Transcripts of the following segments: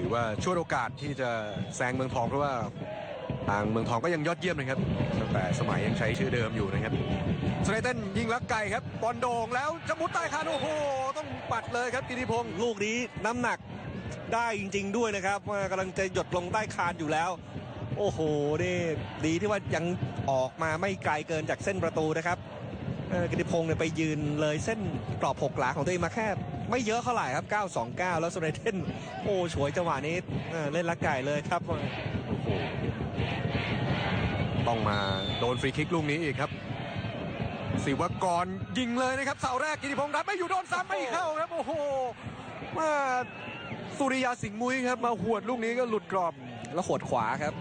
ถือว่าช่วยโอกาสที่จะแซงเมืองทองเพราะว่าทางเมืองทองก็ยังยอดเยี่ยมนะครับตั้งแต่สมัยยังใช้ชื่อเดิมอยู่นะครับสไลเต้นยิงลักไก่ครับบอลโด่งแล้วจะมุดใต้คานโอ้โหต้องปัดเลยครับกิติพงศ์ลูกนี้น้ำหนักได้จริง ๆ ด้วยนะครับว่ากำลังจะหยดลงใต้คานอยู่แล้ว โอ้โหนี่ดีที่ว่ายังออกมาไม่ไกลเกินจากเส้นประตูนะครับกิติพงศ์เนี่ยไปยืนเลยเส้นกรอบหกหลาของตัวเองมาแค่ ไม่เยอะเท่าไหร่ครับ 929 แล้วสเรเทนโอ้ฉวยจังหวะนี้เล่นลักไก่เลยครับต้องมาโดนฟรีคิกลูกนี้อีกครับศิวกรยิงเลยนะครับเสาแรกกิติพงศ์รับไม่อยู่โดนซ้ำไม่เข้าครับ โอ้โหมาสุริยาสิงห์มุ้ยครับ มาหวดลูกนี้ก็หลุดกรอบแล้วขวดขวาครับ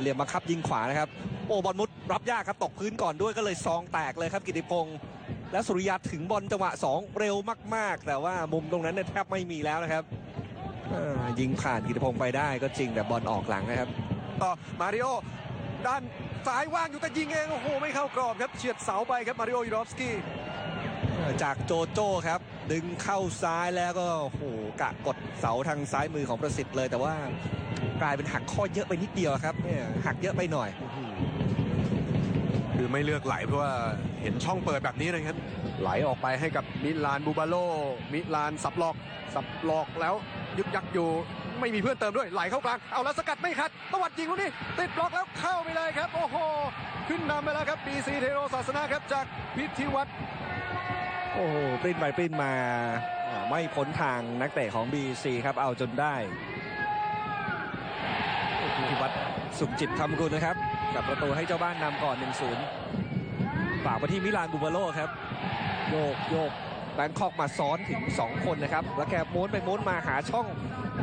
เหลี่ยมบังคับยิงขวานะครับ โอ้บอลมุดรับยากครับตกพื้นก่อนด้วยก็เลยซองแตกเลยครับกิติพงศ์ แล้วสุริยาถึงบอลจังหวะ 2 เร็วมาก ๆ แต่ว่ามุมตรงนั้นเนี่ยแทบไม่มีแล้วนะครับยิงผ่านกิติพงศ์ไปได้ก็จริงแต่บอลออกหลังนะครับต่อมาริโอด้านซ้ายว่างอยู่แต่ยิงเองโอ้โหไม่เข้ากรอบครับเฉียดเสาไปครับมาริโอยูรอฟสกี้จากโจโจ้ครับ ดึงเข้าซ้ายแล้วก็โอ้โหกะกดเสาทางซ้ายมือของประสิทธิ์เลย แต่ว่ากลายเป็นหักข้อเยอะไปนิดเดียวครับเนี่ยหักเยอะไปหน่อย คือไม่เลือกไหลเพราะว่าเห็นช่องเปิดแบบนี้นะครับ ไหลออกไปให้กับมิลานบูบาโล มิลานสับหลอก สับหลอกแล้วยึกยักอยู่ไม่มีเพื่อนเติมด้วยไหลเข้ากลางเอาแล้วสกัดไม่ขัดตวัดยิงลูกนี้ติดบล็อกแล้วเข้าไปเลยครับ โอ้โห ขึ้นนำไปแล้วครับบีซีเทโรศาสนาครับจากพิธีวัตรโอ้โหปริ้นไปปริ้นมาอ่าไม่พ้นทางนักเตะของ BC ครับเอาจนได้ พิธีวัตรสุขจิตคำกุลนะครับ กับประตูให้เจ้าบ้านนำก่อน 1-0 ฝากไปที่มิลานบูบาโลครับ โยกโยกแบงคอกมาซ้อนถึง 2 คนนะครับ แล้วแกม้วนไปม้วนมาหาช่อง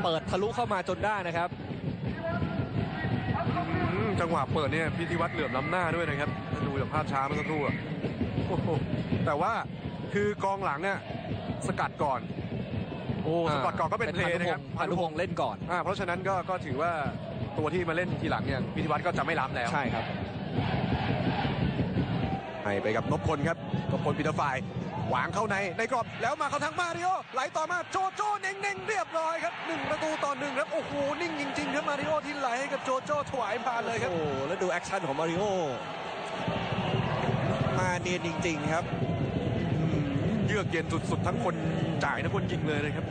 เปิดทะลุเข้ามาจนได้นะครับอืมจังหวะเปิดเนี่ยพิธีวัตรเหลื่อมล้ำหน้าด้วยนะครับถ้าดูจากภาพช้าเมื่อสักครู่อะโอ้โหแต่ว่าคือกองหลังเนี่ยสกัดก่อนโอ้สกัดก่อนก็เป็นเพลย์นะครับพานุพงศ์เล่นก่อนอ่าเพราะฉะนั้นก็ก็ถือว่า ตัวที่มาเล่นทีหลังเนี่ยพิธีวัตรก็จะไม่ล้ำแล้ว ใช่ครับให้ไปกับนพพลครับนพพลปีเตอร์ไฟล์วางเข้าในในกรอบแล้วมาเข้าทางมาริโอไหลต่อมาโจโจ้เน่งๆเรียบร้อยครับหนึ่งประตูต่อหนึ่งครับโอ้โหนิ่งจริงๆครับมาริโอที่ไหลให้กับโจโจ้ถวายผ่านเลยครับโอ้แล้วดูแอคชั่นของมาริโอมาเนียนจริง ๆ ครับอืมเยือกเย็นสุดๆทั้งคนจ่ายทั้งคนยิงเลยนะครับ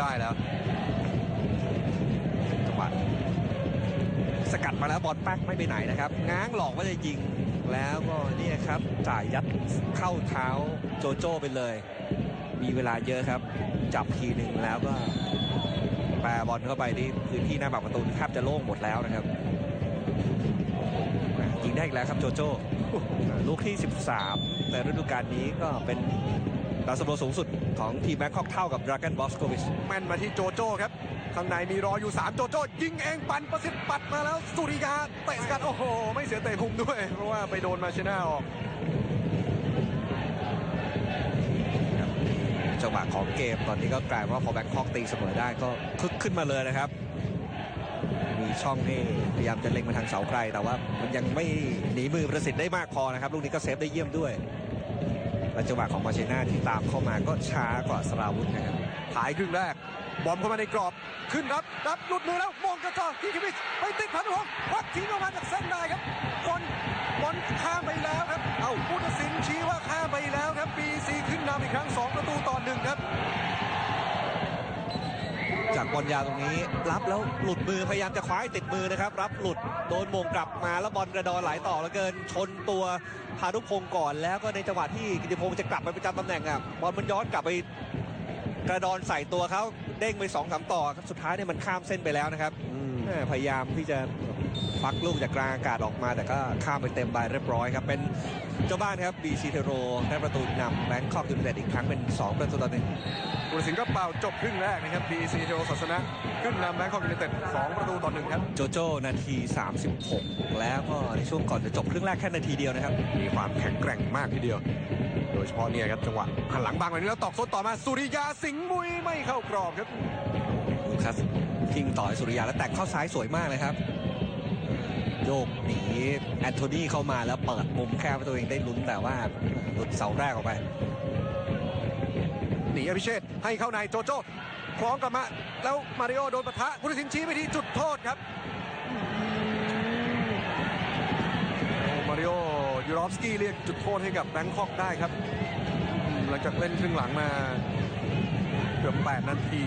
ได้แล้วจังหวะสกัดมาแล้วบอลแป๊กไม่ไปไหนนะครับ ง้างหลอกว่าจะยิงแล้วก็นี่ครับจ่ายยัดเข้าเท้าโจโจ้ไปเลย มีเวลาเยอะครับ จับทีหนึ่งแล้วก็แปรบอลเข้าไปที่พื้นที่หน้าปากประตูแทบจะโล่งหมดแล้วนะครับยิงได้อีกแล้วครับโจโจ้ลูกที่ 13ในฤดูกาลนี้ก็เป็น ดาวซันโบสูงสุดของทีมแบงคอกเท่ากับดรากันบอสโควิชแม่นมาที่โจโจ้ครับ ข้างในมีรออยู่ 3 โจโจ้ ยิงเองปันประสิทธิ์ปัดมาแล้ว สุริยาเตะสกัดโอ้โห ไม่เสียเตะมุมด้วย เพราะว่าไปโดนมาชนาออกจังหวะของเกมตอนนี้ก็กลายว่าพอแบงคอกตีเสมอได้ก็คึกขึ้นมาเลยนะครับ มีช่องที่พยายามจะเล็งมาทางเสาไกลแต่ว่ามันยังไม่หนีมือประสิทธิ์ได้มากพอนะครับ ลูกนี้ก็เซฟได้เยี่ยมด้วย และจังหวะของมาเชน่าที่ตามเข้ามาก็ช้ากว่าสราวุธนะครับถ่ายครึ่งแรก บอลเข้ามาในกรอบ ขึ้นรับ รับหลุดมือแล้วมองกระจอที่คิมิชไปติดพันหัววัดทิ้งออกมาจากเส้นได้ครับบอลบอลข้ามไปแล้วครับ เอ้าผู้ตัดสินชี้ว่าข้ามไปแล้วครับบีซีขึ้นนำอีกครั้ง จากบอลยาวตรงนี้ รับแล้วหลุดมือพยายามจะคว้าให้ติดมือนะครับ รับหลุดโดนมงกลับมาแล้วบอลกระดอนไหลต่อแล้วเกิน ชนตัวพานุพงศ์ก่อนแล้วก็ในจังหวะที่กิติพงศ์จะกลับไปประจำตำแหน่งอะบอลมันย้อนกลับไปกระดอนใส่ตัวเขาเด้งไปสองสามต่อครับสุดท้ายเนี่ยมันข้ามเส้นไปแล้วนะครับพยายามที่จะ ฟักลูกจากกลางอากาศออกมา แต่ก็ข้ามไปเต็มใบเรียบร้อยครับ เป็นเจ้าบ้านครับบีซีเทโรได้ประตูนำแบงคอกยูไนเต็ดอีกครั้งเป็นสองประตูต่อหนึ่งผู้ตัดสินก็เป่าจบครึ่งแรกนะครับ BC เทโรศาสนะขึ้นนำแบงคอกยูไนเต็ด2ประตูต่อหนึ่งครับโจโจ้นาที 36 แล้วก็ในช่วงก่อนจะจบครึ่งแรกแค่นาทีเดียวนะครับมีความแข็งแกร่งมากทีเดียว โดยเฉพาะเนี่ยครับจังหวะหันหลังบางแบบนี้แล้วตอกส้นต่อมาสุริยาสิงห์มุยไม่เข้ากรอบครับลูคัสทิ้งต่อให้สุริยาแล้วแตกเข้าซ้ายสวยมากเลยครับโยกหนีแอนโทนีเข้ามาแล้วเปิดมุมแคบให้ตัวเองได้ลุ้นแต่ว่าหลุดเสาแรกออกไปหนีอภิเชษให้เข้าในโจโจ้คล้องกลับมา แล้วมาริโอโดนปะทะผู้ตัดสินชี้ไปที่จุดโทษครับโอ้มาริโอยูรอฟสกี้เรียกจุดโทษให้กับแบงคอกได้ครับ หลังจากเล่นครึ่งหลังมา เกือบ8นาที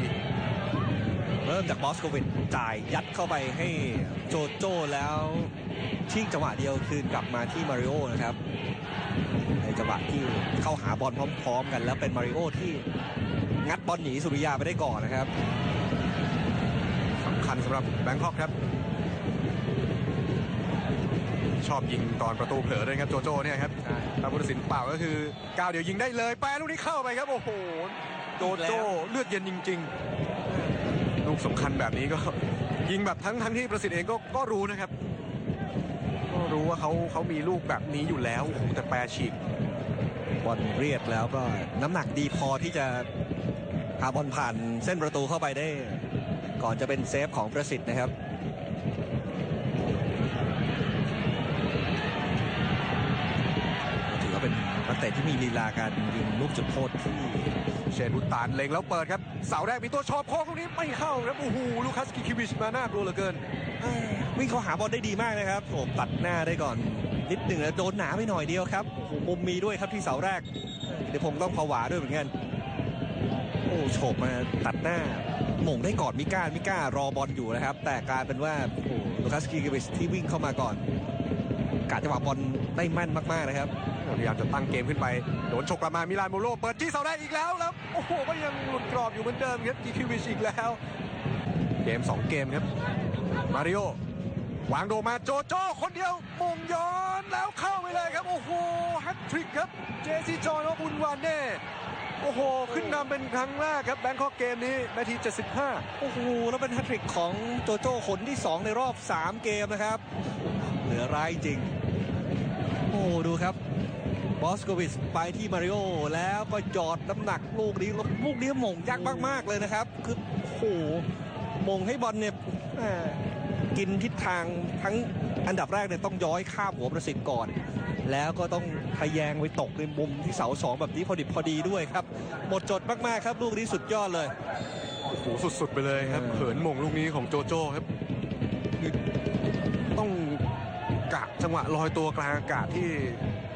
เริ่มจากบอสโควิดจ่ายยัดเข้าไปให้โจโจ้แล้วชิงจังหวะเดียวคืนกลับมาที่มาริโอนะครับในจังหวะที่เข้าหาบอลพร้อม ๆ กัน แล้วเป็นมาริโอที่งัดบอลหนีสุริยาไปได้ก่อนนะครับสำคัญสำหรับแบงคอกครับ ชอบยิงตอนประตูเผลอด้วยครับโจโจ้เนี่ยครับถ้าผู้ตัดสินเปล่าก็คือก้าวเดียวยิงได้เลยแปรลูกนี้เข้าไปครับโอ้โหโจโจ้เลือดเย็นจริง ๆ ลูกสำคัญแบบนี้ก็ยิงแบบทั้งทั้งที่ประสิทธิ์เองก็ก็รู้นะครับ ก็รู้ว่าเขาเขามีลูกแบบนี้อยู่แล้วโอ้โหแต่แปรฉีกบอลเรียดแล้วก็น้ำหนักดีพอที่จะพาบอลผ่านเส้นประตูเข้าไปได้ ก่อนจะเป็นเซฟของประสิทธิ์นะครับถือว่าเป็นนักเตะที่มีลีลาการยิงลูกจุดโทษที่ เชนบุตานเล็งแล้วเปิดครับเสาแรกมีตัวชอบโค้งลูกนี้ไม่เข้าครับโอ้โหลูคัสกิคิวิชมาหน่ากลัวเหลือเกินวิ่งเข้าหาบอลได้ดีมากนะครับโอ้ตัดหน้าได้ก่อนนิดหนึ่งแล้วโดนหนาไปหน่อยเดียวครับโอ้โหมุมมีด้วยครับที่เสาแรกเดี๋ยวผมต้องผวาด้วยเหมือนกันโอ้โฉบมาตัดหน้าหม่งได้ก่อนมิก้ามิก้ารอบอลอยู่นะครับ แต่กลายเป็นว่าโอ้ลูคัสกิเกวิชที่วิ่งเข้ามาก่อน การจังหวะบอลได้แม่นมากๆนะครับพยายามจะตั้งเกมขึ้นไปโดนฉกกลับมามิลานโมโลเปิดจี้เสาแรกอีกแล้วแล้วโอ้โหก็ยังหลุดกรอบอยู่เหมือนเดิมครับกิคิวิชอีกแล้ว เกม 2 เกมครับมาริโอวางโดมาโจโจคนเดียวมงย้อนแล้วเข้าไปเลยครับ โอ้โหแฮตทริกครับเจซีจอห์นอุนวานเน่โอ้โห ขึ้นนำเป็นครั้งแรกครับแบงคอกเกมนี้นาที 75 โอ้โห แล้วเป็นแฮตทริกของโจโจ้คนที่ 2 ในรอบ 3 เกมนะครับ เหลือร้ายจริง โอ้ดูครับบอสโควิชไปที่มาริโอแล้วก็หยอดน้ำหนักลูกนี้ลูกนี้หม่งยากมาก ๆ เลยนะครับ คือโอ้โหม่งให้บอลเนี่ยกินทิศทางทั้งอันดับแรกเนี่ยต้องย้อยข้ามหัวประสิทธิ์ก่อน แล้วก็ต้องทะแยงไปตกในมุมที่เสาสองแบบนี้พอดิบพอดีด้วยครับ หมดจดมาก ๆ ครับ ลูกนี้สุดยอดเลยโอ้โหสุด ๆ ไปเลยครับเขินหม่งลูกนี้ของโจโจ้ครับคือต้อง จังหวะลอยตัวกลางอากาศที่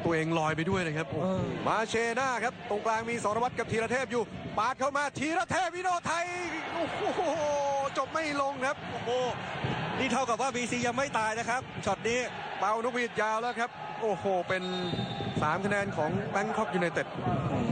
ตัวเองลอยไปด้วยนะครับโอ้โหมาเชน่าครับ ตรงกลางมีสรวัตรกับธีรเทพอยู่ ปาดเข้ามาธีรเทพวิโนไทยโอ้โหจบไม่ลงครับโอ้โหนี่เท่ากับว่า BC ยังไม่ตายนะครับช็อตนี้เป่านกหวีดยาวแล้วครับ โอ้โหเป็น3คะแนนของแบงคอกยูไนเต็ดอืม